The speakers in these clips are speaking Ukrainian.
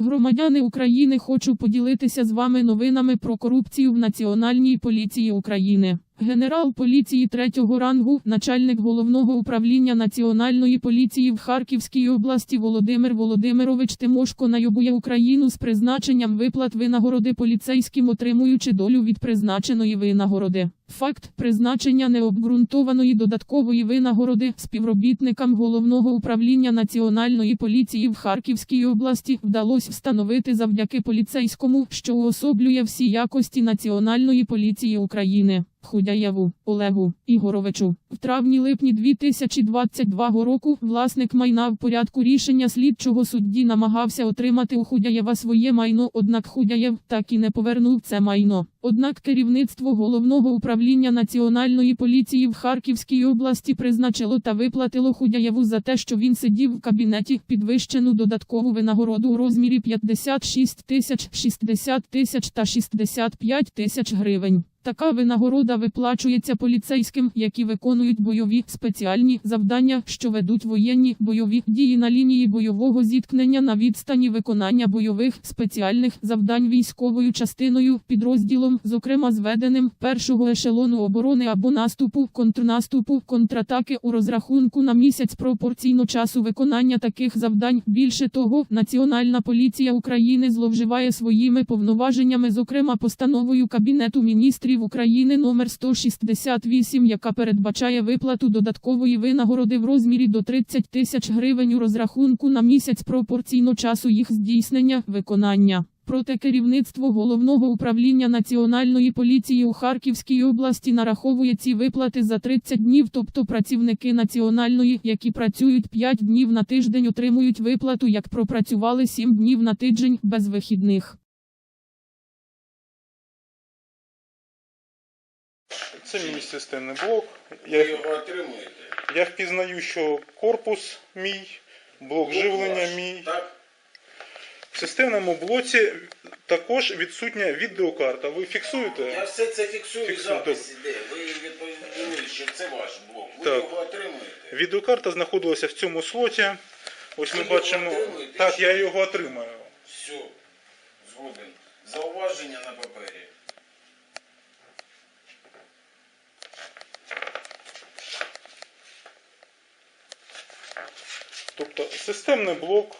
Громадяни України хочу поділитися з вами новинами про корупцію в Національній поліції України. Генерал поліції третього рангу, начальник головного управління Національної поліції в Харківській області Володимир Володимирович Тимошко найобує Україну з призначенням виплат винагороди поліцейським, отримуючи долю від призначеної винагороди. Факт призначення необґрунтованої додаткової винагороди співробітникам головного управління Національної поліції в Харківській області вдалося встановити завдяки поліцейському, що уособлює всі якості Національної поліції України. Худяєву Олегу Ігоровичу в травні-липні 2022 року власник майна в порядку рішення слідчого судді намагався отримати у Худяєва своє майно, однак Худяєв так і не повернув це майно. Однак керівництво головного управління Національної поліції в Харківській області призначило та виплатило Худяєву за те, що він сидів в кабінеті підвищену додаткову винагороду у розмірі 56 тисяч, 60 тисяч та 65 тисяч гривень. Така винагорода виплачується поліцейським, які виконують бойові спеціальні завдання, що ведуть воєнні бойові дії на лінії бойового зіткнення на відстані виконання бойових спеціальних завдань військовою частиною, підрозділом, зокрема зведеним першого ешелону оборони або наступу, контрнаступу, контратаки у розрахунку на місяць пропорційно часу виконання таких завдань. Більше того, Національна поліція України зловживає своїми повноваженнями, зокрема постановою Кабінету міністрів України номер 168, яка передбачає виплату додаткової винагороди в розмірі до 30 тисяч гривень у розрахунку на місяць пропорційно часу їх здійснення виконання. Проте керівництво головного управління Національної поліції у Харківській області нараховує ці виплати за 30 днів, тобто працівники національної, які працюють 5 днів на тиждень, отримують виплату, як пропрацювали 7 днів на тиждень без вихідних. Це мій системний блок. Ви Я, його отримуєте. я впізнаю, що корпус мій, блок живлення ваш, мій. Так? В системному блоці також відсутня відеокарта. Ви фіксуєте? Я все це фіксую, Фіксую, запис іде. Ви відповіли, що це ваш блок. Ви Так. його отримуєте. Відеокарта знаходилася в цьому слоті. Ось ми Ви його бачимо. отримуєте? Так, я його отримаю. Все, згоден. Зауваження на папері. Тобто системний блок.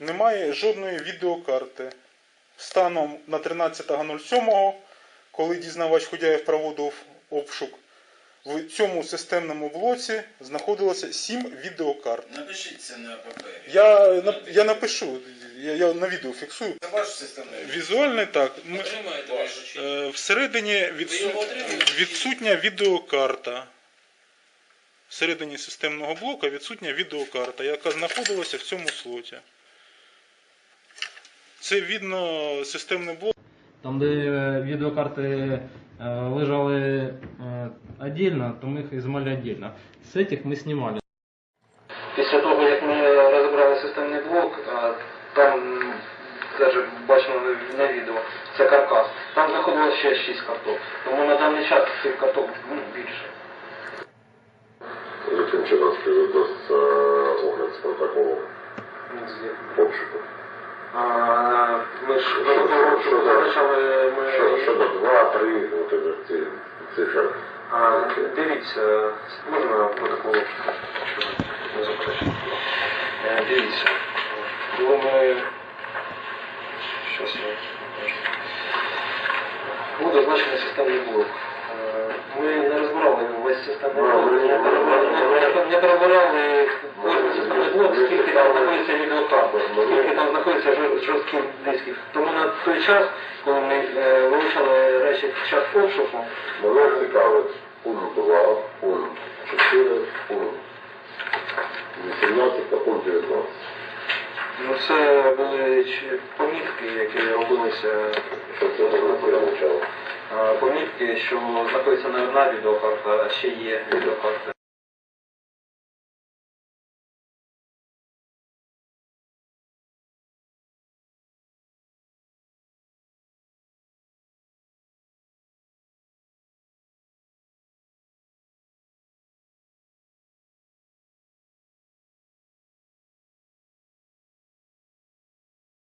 Немає жодної відеокарти. Станом на 13.07, коли дізнавач Худяєв проводив обшук, в цьому системному блоці знаходилося 7 відеокарт. Напишіть це на папері. Я, нап- я напишу, я, я на відео фіксую. Це ваш системний блок. Візуально так. Ми, Отримаєте Ваш. е, всередині відсу... його отримуєте? відсутня відеокарта. Всередині системного блока відсутня відеокарта, яка знаходилася в цьому слоті. Це видно системний блок. Там, де е, відеокарти е, лежали е, отдельно, то ми їх знімали отдельно. З цих ми знімали. Після того, як ми розібрали системний блок, е, там навіть бачимо на- на відео, це каркас. Там знаходилося ще 6 карток. Тому на даний час цих карток ну, більше. Яким чином співвідноситься огляд з протоколом обшуку? Ми ж Що- що- що за- почали ми. Що- Щодо 2, 3, от это ці цифри. Дивіться, можна протокол не заперечити. Е, Дивіться, коли ми. Щось. Був зазначений системний блок. Е, Ми не розбирали. Весь системний блок, не перебирали, блок, скільки там знаходиться відеокарт, скільки там знаходиться жор- жорстких дисків. Тому на той час, коли ми е, вилучали речі під час обшуку, Мене цікавить пункт 2, пункт 4, пункт 18 та пункт 19. Ну, це були помітки, які робилися. Помітки, що знаходиться не одна відеокарта, а ще є відеокарта.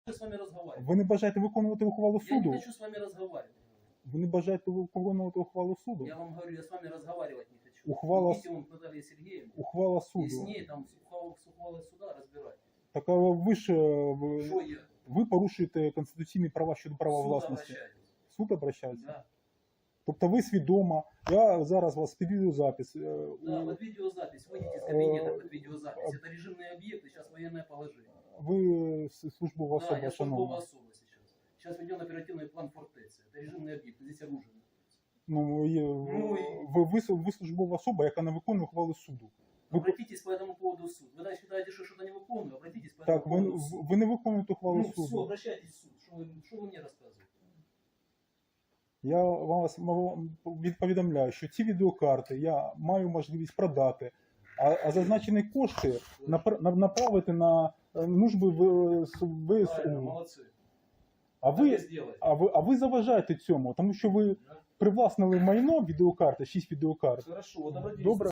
с вами разговаривать. Ви не бажаєте виконувати ухвалу Я не суду? хочу с вами разговаривать. Ви не бажаєте виконувати ухвалу суду? Я вам говорю, я с вами разговаривать не хочу. Ухвала Идите вон к Наталье Сергеевне. Ухвала И с суду. ней там с ухвалой, с ухвалой суда разбирать. Так а ви ж е, ви, Что я? ви порушуєте конституційні права щодо права Суд власності. обращайтесь. Суд обращається. Да. Тобто ви свідомо, я зараз вас під відеозапис. е, Да, у- под видеозапись. Выйдите из кабинета под видеозапись. Это режимные объекты, сейчас военное положение. Ви с- службова Да, особа, я службовая шановна. особа сейчас. Сейчас ведем оперативный план фортеции. Это режимный объект, здесь оружие. находится. Ну, є, Ну, і- ви, ви, ви службова особа, яка не виконує ухвали суду. Ви, Обратитесь по этому поводу в суд. Вы дальше считаете, что что-то не выполню, обратитесь по этому так, ви, поводу в суд. ви не виконуєте ухвалу Ну, все, суду. обращайтесь в суд. Что вы, что вы мне рассказываете? Я вас вам повідомляю, що ці відеокарти я маю можливість продати, а, а зазначені кошти напра- на- направити на е, нужби в- ВСУ. молодцы. А ви, а ви, а ви заважаєте цьому, тому що ви привласнили майно відеокарти, 6 відеокарт. Хорошо, Добре.